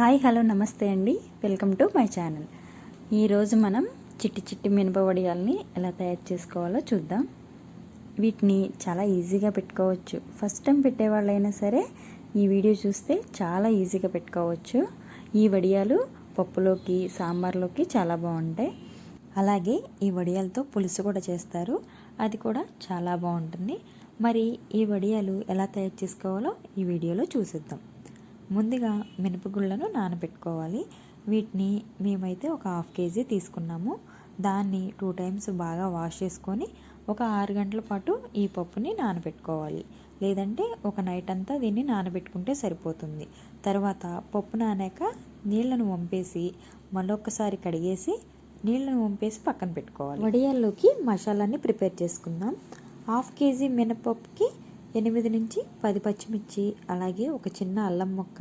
Hi hello namaste అండి. Welcome to my channel. ఈరోజు మనం చిట్టి చిట్టి మినప వడియాల్ని ఎలా తయారు చేసుకోవాలో చూద్దాం. వీటిని చాలా ఈజీగా పెట్టుకోవచ్చు. ఫస్ట్ టైం పెట్టేవాళ్ళైనా సరే ఈ వీడియో చూస్తే చాలా ఈజీగా పెట్టుకోవచ్చు. ఈ వడియాలు పప్పులోకి సాంబార్లోకి చాలా బాగుంటాయి. అలాగే ఈ వడియాలతో పులుసు కూడా చేస్తారు. అది కూడా చాలా బాగుంటుంది. మరి ఈ వడియాలు ఎలా తయారు చేసుకోవాలో ఈ వీడియోలో చూసిద్దాం. ముందుగా మినపగుళ్ళను నానబెట్టుకోవాలి. వీటిని మేమైతే ఒక హాఫ్ కేజీ తీసుకున్నాము. దాన్ని టూ టైమ్స్ బాగా వాష్ చేసుకొని ఒక ఆరు గంటల పాటు ఈ పప్పుని నానబెట్టుకోవాలి. లేదంటే ఒక నైట్ అంతా దీన్ని నానబెట్టుకుంటే సరిపోతుంది. తర్వాత పప్పు నానాక నీళ్ళను వంపేసి మళ్ళొక్కసారి కడిగేసి నీళ్ళను వంపేసి పక్కన పెట్టుకోవాలి. వడియాల్లోకి మసాలాన్ని ప్రిపేర్ చేసుకుందాం. హాఫ్ కేజీ మినపప్పుకి ఎనిమిది నుంచి పది పచ్చిమిర్చి అలాగే ఒక చిన్న అల్లం ముక్క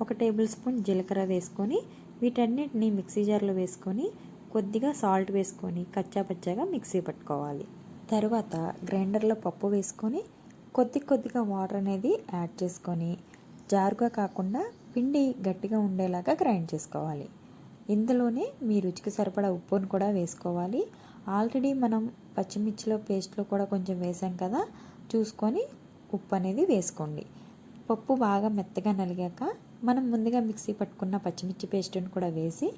ఒక టేబుల్ స్పూన్ జీలకర్ర వేసుకొని వీటన్నిటిని మిక్సీ జార్లో వేసుకొని కొద్దిగా సాల్ట్ వేసుకొని కచ్చాపచ్చాగా మిక్సీ పట్టుకోవాలి. తర్వాత గ్రైండర్లో పప్పు వేసుకొని కొద్ది కొద్దిగా వాటర్ అనేది యాడ్ చేసుకొని జారుగా కాకుండా పిండి గట్టిగా ఉండేలాగా గ్రైండ్ చేసుకోవాలి. ఇందులోనే మీ రుచికి సరిపడా ఉప్పును కూడా వేసుకోవాలి. ఆల్రెడీ మనం పచ్చిమిర్చిలో పేస్ట్లో కూడా కొంచెం వేసాం కదా చూసుకొని ఉప్పు అనేది వేసుకోండి. పప్పు బాగా మెత్తగా నలిగాక మనం ముందుగా మిక్సీ పట్టుకున్న పచ్చిమిర్చి పేస్ట్ని కూడా వేసి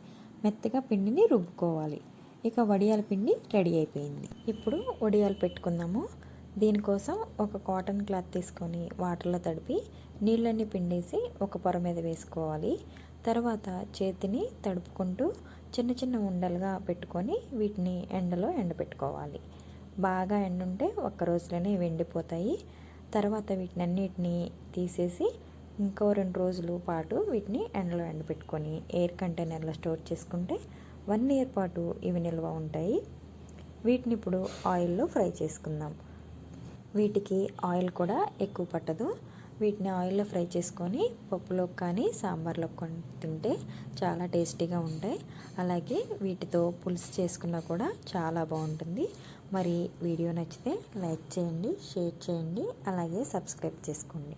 మెత్తగా పిండిని రుబ్బుకోవాలి. ఇక వడియాల పిండి రెడీ అయిపోయింది. ఇప్పుడు వడియాలు పెట్టుకుందాము. దీనికోసం ఒక కాటన్ క్లాత్ తీసుకొని వాటర్లో తడిపి నీళ్ళన్నీ పిండేసి ఒక పొర మీద వేసుకోవాలి. తర్వాత చేతిని తడుపుకుంటూ చిన్న చిన్న ఉండలుగా పెట్టుకొని వీటిని ఎండలో ఎండబెట్టుకోవాలి. బాగా ఎండుంటే ఒక్క రోజులోనే వెండిపోతాయి. తర్వాత వీటిని అన్నిటినీ తీసేసి ఇంకో రెండు రోజుల పాటు వీటిని ఎండలో ఎండబెట్టుకొని ఎయిర్ కంటైనర్లో స్టోర్ చేసుకుంటే వన్ ఇయర్ పాటు ఇవి నిల్వ ఉంటాయి. వీటిని ఇప్పుడు ఆయిల్లో ఫ్రై చేసుకుందాం. వీటికి ఆయిల్ కూడా ఎక్కువ పట్టదు. వీటిని ఆయిల్లో ఫ్రై చేసుకొని పప్పులోకి కానీ సాంబార్లో కానీ తింటే చాలా టేస్టీగా ఉంటాయి. అలాగే వీటితో పులుసు చేసుకున్నా కూడా చాలా బాగుంటుంది. మరి వీడియో నచ్చితే లైక్ చేయండి షేర్ చేయండి అలాగే సబ్స్క్రైబ్ చేసుకోండి.